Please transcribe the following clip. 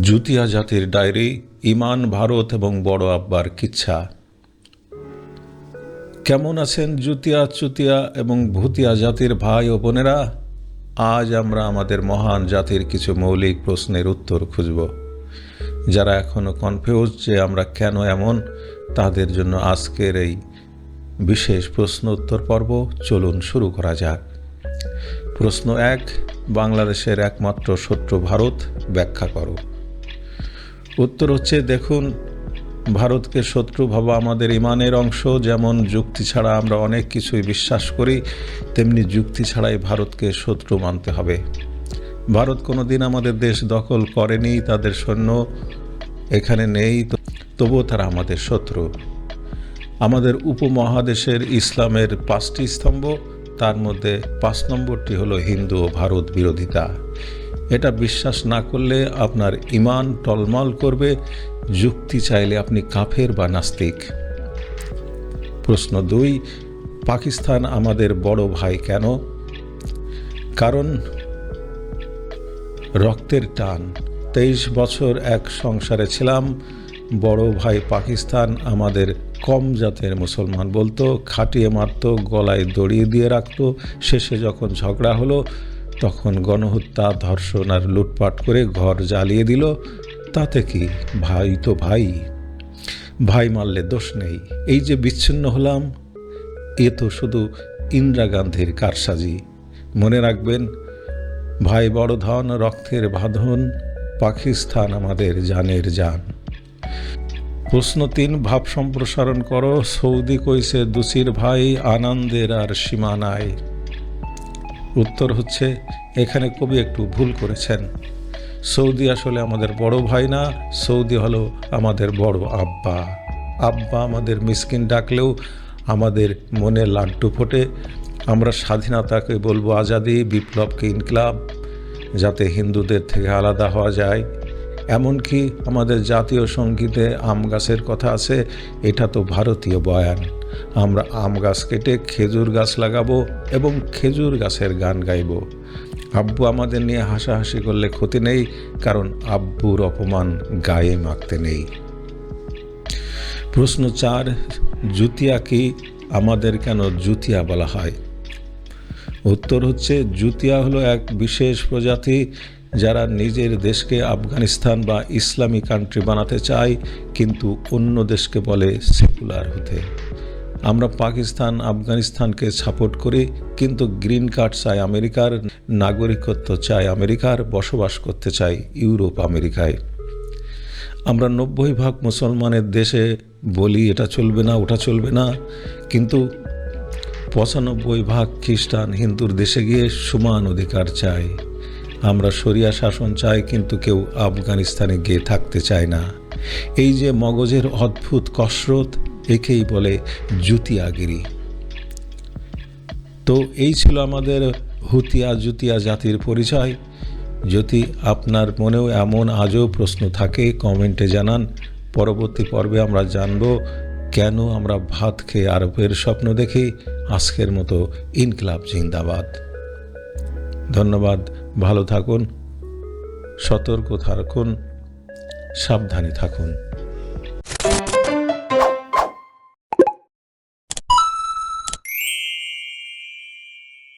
জুতিয়া জাতির ডায়েরি ইমান ভারত এবং বড় আব্বার কিচ্ছা। কেমন আছেন জুতিয়া চুতিয়া এবং ভুতিয়া জাতির ভাই ও বোনেরা? আজ আমরা আমাদের মহান জাতির কিছু মৌলিক প্রশ্নের উত্তর খুঁজব। যারা এখনও কনফিউজ যে আমরা কেন এমন, তাদের জন্য আজকের এই বিশেষ প্রশ্ন উত্তর পর্ব চলুন শুরু করা যাক। প্রশ্ন এক, বাংলাদেশের একমাত্র শত্রু ভারত, ব্যাখ্যা করো। উত্তর হচ্ছে, দেখুন, ভারতকে শত্রু ভাবা আমাদের ইমানের অংশ। যেমন যুক্তি ছাড়া আমরা অনেক কিছুই বিশ্বাস করি, তেমনি যুক্তি ছাড়াই ভারতকে শত্রু মানতে হবে। ভারত কোনোদিন আমাদের দেশ দখল করেনি, তাদের সৈন্য এখানে নেই তবুও তারা আমাদের শত্রু। আমাদের উপমহাদেশের ইসলামের পাঁচটি স্তম্ভ, তার মধ্যে পাঁচ নম্বরটি হলো হিন্দু ও ভারত বিরোধিতা। এটা বিশ্বাস না করলে আপনার ইমান টলমল করবে, যুক্তি চাইলে আপনি কাফের বা নাস্তিক। প্রশ্ন দুই, পাকিস্তান আমাদের বড় ভাই কেন? কারণ রক্তের টান। তেইশ বছর এক সংসারে ছিলাম, বড় ভাই পাকিস্তান আমাদের কম জাতের মুসলমান বলতো, খাটিয়ে মারতো, গলায় দড়িয়ে দিয়ে রাখতো, শেষে যখন ঝগড়া হলো তখন গণহত্যা, ধর্ষণ আর লুটপাট করে ঘর জ্বালিয়ে দিল। তাতে কি ভাই তো ভাই? ভাই মারলে দোষ নেই। এই যে বিচ্ছিন্ন হলাম, এ তো শুধু ইন্দিরা গান্ধীর কারসাজি। মনে রাখবেন, ভাই বড় ধন, রক্তের বাঁধন, পাকিস্তান আমাদের জানের যান প্রশ্ন তিন, ভাব সম্প্রসারণ করো। সৌদি কইছে দুসির ভাই আনন্দের আর সীমা নাই উত্তর হচ্ছে, এখানে কবি একটু ভুল করেছেন। সৌদি আসলে আমাদের বড় ভাই না, সৌদি হলো আমাদের বড় আব্বা। আব্বা আমাদের মিসকিন ডাকলেও আমাদের মনে লাড্ডু ফোটে। আমরা স্বাধীনতাকে বলব আজাদি, বিপ্লবকে ইনকলাব, যাতে হিন্দুদের থেকে আলাদা হওয়া যায়। এমনকি আমাদের জাতীয় সঙ্গীতে আম গাছের কথা আছে, এটা তো ভারতীয় বয়ান। আমরা আম গাছ কেটে খেজুর গাছ লাগাবো এবং খেজুর গাছের গান গাইব। আব্বু আমাদের নিয়ে হাসাহাসি করলে ক্ষতি নেই, কারণ আব্বুর অপমান গায়ে মাখতে নেই। প্রশ্ন চার, জুতিয়া কি আমাদের কেন জুতিয়া বলা হয়? উত্তর হচ্ছে, জুতিয়া হলো এক বিশেষ প্রজাতি যারা নিজের দেশকে আফগানিস্তান বা ইসলামী কান্ট্রি বানাতে চায়, কিন্তু অন্য দেশকে বলে সেকুলার হতে। আমরা পাকিস্তান, আফগানিস্তানকে সাপোর্ট করি, কিন্তু গ্রিন কার্ড চাই আমেরিকার, নাগরিকত্ব চাই আমেরিকার, বসবাস করতে চাই ইউরোপ আমেরিকায়। আমরা নব্বই ভাগ মুসলমানের দেশে বলি, এটা চলবে না, ওটা চলবে না। কিন্তু পঁচানব্বই ভাগ খ্রিস্টান হিন্দুর দেশে গিয়ে সমান অধিকার চাই আমরা সরিয়া শাসন চাই, কিন্তু কেউ আফগানিস্তানে গিয়ে থাকতে চায় না। এই যে মগজের অদ্ভুত কসরত একেই বলে জুতিয়াগিরি তো এই ছিল আমাদের হুতিয়া জুতিয়া জাতির পরিচয়। যদি আপনার মনেও এমন আজও প্রশ্ন থাকে, কমেন্টে জানান। পরবর্তী পর্বে আমরা জানব, কেন আমরা ভাত খেয়ে আরবের স্বপ্ন দেখি? আজকের মতো ইনকলাব জিন্দাবাদ। ধন্যবাদ, ভালো থাকুন, সতর্ক থাকুন, সাবধানে থাকুন।